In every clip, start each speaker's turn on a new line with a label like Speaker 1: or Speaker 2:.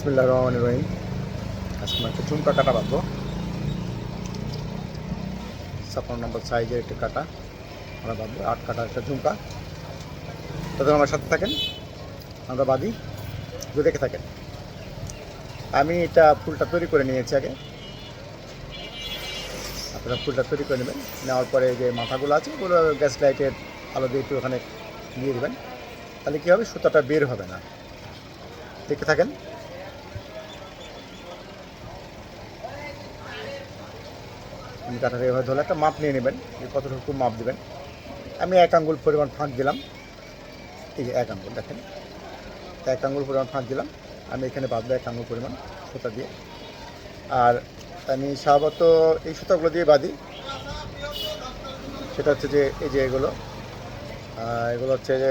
Speaker 1: বিসমিল্লা রহমান রহিম। আজকে একটা ঝুমকা কাটা বাঁধবো। ছাপ্পান্ন নম্বর সাইজের একটা কাটা আমরা বাঁধবো, আট কাটার একটা ঝুমকা তাদের আমার সাথে থাকেন, আমরা বাঁধি দেখে থাকেন। আমি এটা ফুলটা তৈরি করে নিয়েছি আগে। আপনারা ফুলটা তৈরি করে নেবেন, নেওয়ার পরে যে মাথাগুলো আছে, ওগুলো গ্যাস লাইটের আলো দিয়ে একটু ওখানে দিয়ে দেবেন। তাহলে কী হবে? সুতাটা বের হবে না। দেখতে থাকেন। আমি কাঠাটা এভাবে ধরলে একটা মাপ নিয়ে নেবেন যে কতটুকু মাপ দেবেন। আমি এক আঙ্গুল পরিমাণ ফাঁক দিলাম। এই যে এক আঙ্গুল দেখেন। এক আঙ্গুল পরিমাণ ফাঁক দিলাম। আমি এখানে বাঁধবো এক আঙ্গুল পরিমাণ সুতা দিয়ে। আর আমি স্বভাবত এই সুতাগুলো দিয়ে বাঁধি। সেটা হচ্ছে যে, এই যে এগুলো এগুলো হচ্ছে যে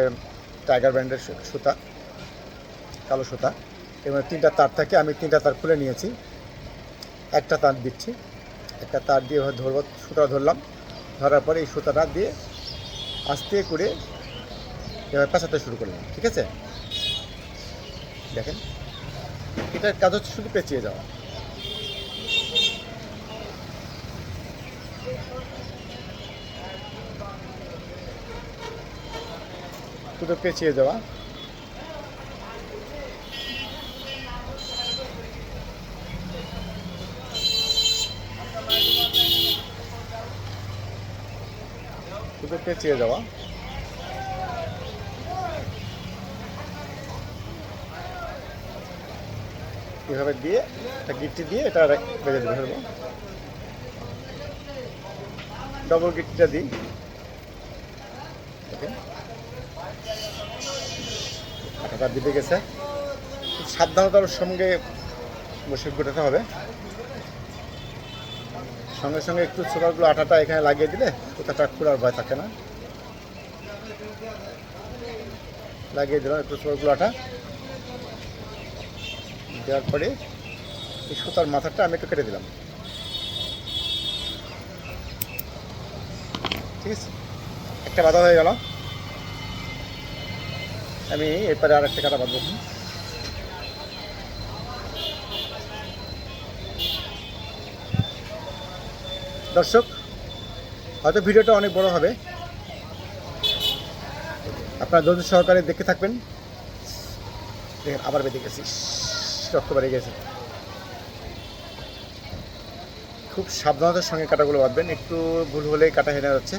Speaker 1: টাইগার ব্র্যান্ডের সুতা, কালো সুতা। এবং তিনটা তার থাকে। আমি তিনটা তার খুলে নিয়েছি। একটা তার দিচ্ছি। একটা তার দিয়ে ধরবো সুতা ধরলাম। ধরার পরে এই সুতাটা দিয়ে আস্তে করে এভাবে পেঁচাতে শুরু করলাম, ঠিক আছে? দেখেন, এটার কাজ হচ্ছে শুধু পেঁচিয়ে যাওয়া। শুধু পেঁচিয়ে যাওয়া। শুধু পেঁচিয়ে যাওয়া। এভাবে দিয়ে একটা গিট্টি দিয়ে এটা বেঁধে দেবে ফেলব ডবল গিট্টিটা দিই। আটাটা দিতে গেছে। সাবধানতার সঙ্গে বসে গোটাতে হবে। সঙ্গে সঙ্গে একটু ছোটাগুলো আটাটা এখানে লাগিয়ে দিলে কোথাটা খোলার ভয় থাকে না। লাগিয়ে দিলাম একটু ছোটাগুলো আটা। দেওয়ার পরে এই সুতার মাথাটা আমি একটু কেটে দিলাম। ঠিক আছে? একটা বাধা হয়ে গেল। আমি এরপরে আর একটা কাটা বাঁধবো। দর্শক, হয়তো ভিডিওটা অনেক বড় হবে। আপনারা ধৈর্য সহকারে দেখতে থাকবেন। দেখেন, আবার বেঁধে গেছি। রক্ত বেড়ে গেছে। খুব সাবধানতার সঙ্গে কাটাগুলো বাঁধবেন। একটু ভুল হলেই কাটা হেনে যাচ্ছে।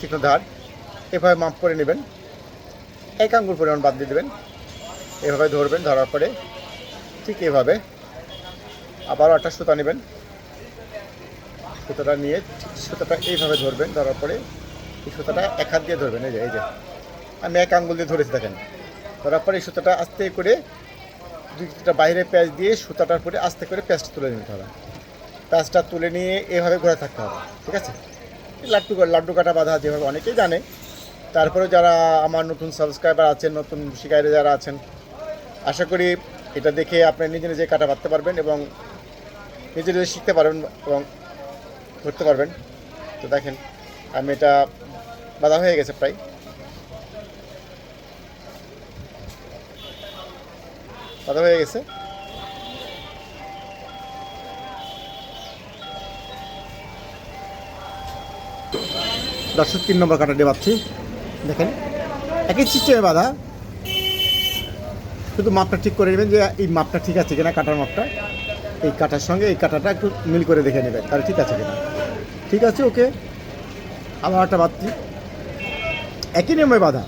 Speaker 1: তীক্ষ্ণ ধার। এভাবে মাপ করে নেবেন। এক আঙ্গুল পরিমাণ বাদ দিয়ে দেবেন। এভাবে ধরবেন, ধরার পরে ঠিক এভাবে আবারও একটা সুতা নেবেন। সুতাটা নিয়ে সুতাটা এইভাবে ধরবেন, ধরার পরে এই সুতাটা এক হাত দিয়ে ধরবেন, এই যে এই যে। আমি এক আঙ্গুল দিয়ে ধরেছি, দেখেন। ধরার পরে এই সুতাটা আস্তে করে দুইটা বাইরে প্যাঁচ দিয়ে সুতাটার পরে আস্তে করে প্যাঁচটা তুলে নিতে হবে। প্যাঁচটা তুলে নিয়ে এভাবে ঘোরা থাকতে হবে, ঠিক আছে? লাড্ডু লাড্ডু কাটা বাঁধা যেভাবে অনেকেই জানে। তারপরে যারা আমার নতুন সাবস্ক্রাইবার আছেন, নতুন শিকারী যারা আছেন, আশা করি এটা দেখে আপনি নিজে নিজে কাটা বাঁধতে পারবেন এবং নিজে নিজে শিখতে পারবেন এবং ধরতে পারবেন। তো দেখেন, আমি এটা বাঁধা হয়ে গেছে প্রায়। বাঁধা হয়ে গেছে। দর্শক, তিন নম্বর কাটা দিয়ে পাচ্ছি দেখেন, একই সিস্টেমে বাধা। শুধু মাপটা ঠিক করে নেবেন যে এই মাপটা ঠিক আছে কিনা, কাটার মাপটা। এই কাটার সঙ্গে এই কাটাটা একটু মিল করে দেখে নেবেন। তাহলে ঠিক আছে কিনা? ঠিক আছে, ওকে? আবার একটা বাদছি একই নিয়মে বাঁধা।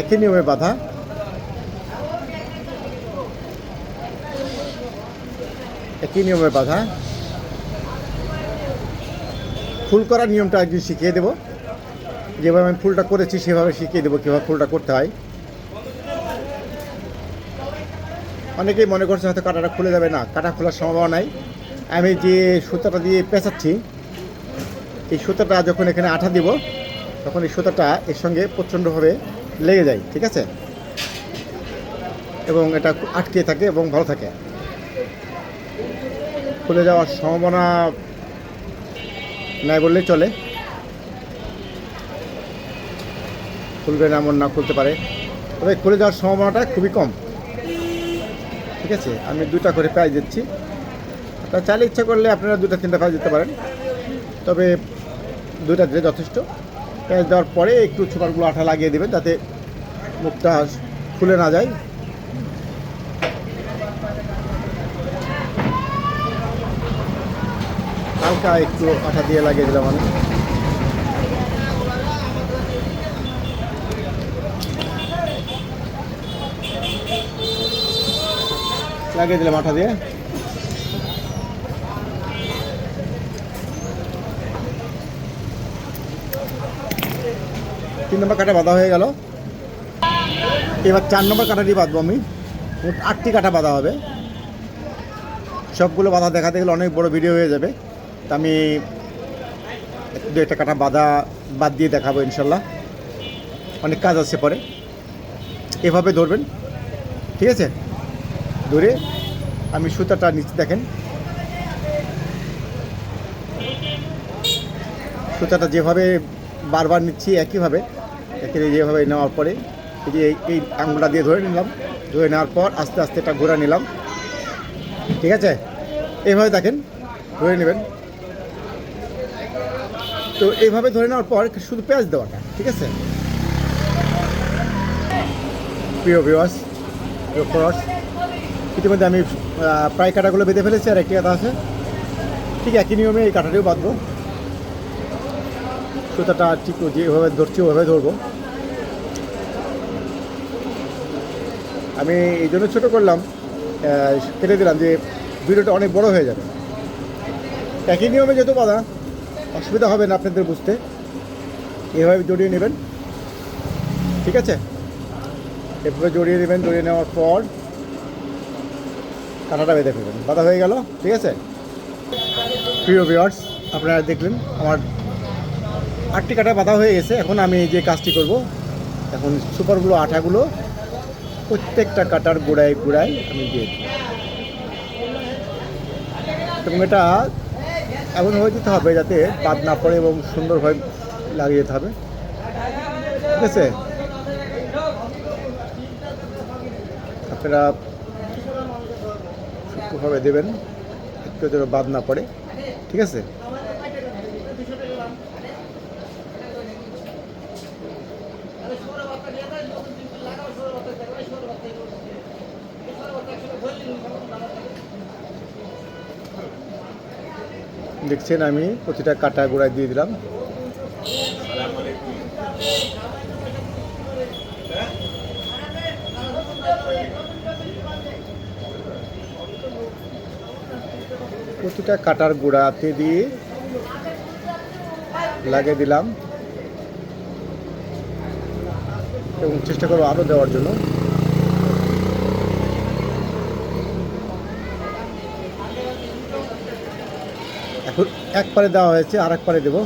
Speaker 1: একই নিয়মে বাঁধা। একই নিয়মে বাঁধা। ফুল করার নিয়মটা একদিন শিখিয়ে দেবো। যেভাবে আমি ফুলটা করেছি, সেভাবে শিখিয়ে দেবো কীভাবে ফুলটা করতে হয়। অনেকেই মনে করছে হয়তো কাঁটাটা খুলে যাবে না, কাঁটা খোলার সম্ভাবনা নাই। আমি যে সুতাটা দিয়ে পেঁচাচ্ছি, এই সুতাটা যখন এখানে আঠা দিব, তখন এই সুতাটা এর সঙ্গে প্রচণ্ডভাবে লেগে যায়, ঠিক আছে? এবং এটা আটকে থাকে এবং ভালো থাকে। খুলে যাওয়ার সম্ভাবনা নাই বললেই চলে। খুলবে না এমন না খুলতে পারে। তবে খুলে যাওয়ার সম্ভাবনাটা খুবই কম। ঠিক আছে? আমি দুটা করে প্রাইজ দিচ্ছি। আপনারা চাইলে ইচ্ছা করলে আপনারা দুটা তিনটা প্রাইজ দিতে পারেন। তবে দুইটা দিলে যথেষ্ট। প্যাঁচ দেওয়ার পরে একটু ছোপারগুলো আঠা লাগিয়ে দেবেন যাতে মুখটা খুলে না যায়। হালকা একটু আঠা দিয়ে লাগিয়ে দিলাম আমি। লাগিয়ে দিলাম মাথা দিয়ে। তিন নম্বর কাটা বাঁধা হয়ে গেল। এবার চার নম্বর কাটাটি বাঁধবো আমি। মোট আটটি কাটা বাঁধা হবে। সবগুলো বাঁধা দেখাতে গেলে অনেক বড় ভিডিও হয়ে যাবে। তা আমি দু একটা কাটা বাঁধা বাদ দিয়ে দেখাবো ইনশাল্লাহ। অনেক কাজ আছে পরে। এভাবে ধরবেন। ঠিক আছে? ধরে আমি সুতাটা নিচে দেখেন। সুতাটা যেভাবে বারবার নিচ্ছি, একইভাবে এখানে যেভাবে নেওয়ার পরে এই যে এই- আঙুলটা দিয়ে ধরে নিলাম। ধরে নেওয়ার পর আস্তে আস্তে এটা ঘোরা নিলাম। ঠিক আছে? এইভাবে দেখেন, ধরে নেবেন। তো এইভাবে ধরে নেওয়ার পর শুধু পেঁয়াজ দেওয়াটা, ঠিক আছে? প্রিয় ভিওয়ার্স প্রিয় ফলোয়ার্স ইতিমধ্যে আমি প্রায় কাটাগুলো বেঁধে ফেলেছি আর একটি কাটা আছে। ঠিক একই নিয়মে এই কাটাটিও বাঁধবো। সুতাটা ঠিক যেভাবে ধরছি, ওভাবে ধরবো। আমি এই জন্য ছোটো করলাম কেটে দিলাম যে ভিডিওটা অনেক বড় হয়ে যাবে। একই নিয়মে যেহেতু বাধা, অসুবিধা হবে না আপনাদের বুঝতে। এভাবে জড়িয়ে নেবেন। ঠিক আছে? এভাবে জড়িয়ে নেবেন, জড়িয়ে নেওয়ার পর কাঁটাটা বেঁধে ফেলবেন। বাধা হয়ে গেল, ঠিক আছে? প্রিয় ভিওয়ার্স আপনারা দেখলেন, আমার আটটি কাটা বাঁধা হয়ে গেছে। এখন আমি যে কাজটি করব, এখন সুপারগুলো আঠাগুলো প্রত্যেকটা কাটার গোড়ায় গোড়ায় আমি দিয়ে দিই এবং এটা এমনভাবে দিতে হবে যাতে বাদ না পড়ে এবং সুন্দরভাবে লাগিয়ে যেতে হবে। ঠিক আছে? আপনারা সূক্ষ্মভাবে দেবেন, একটু যেন বাদ না পড়ে। ঠিক আছে? দেখছেন আমি, প্রতিটা কাটা গোড়ায় দিয়ে দিলাম। প্রতিটা কাটার গোড়াতে দিয়ে লাগিয়ে দিলাম। এবং চেষ্টা করব আরও দেওয়ার জন্য। এখন এক পারে দেওয়া হয়েছে আর এক পারে দেবো।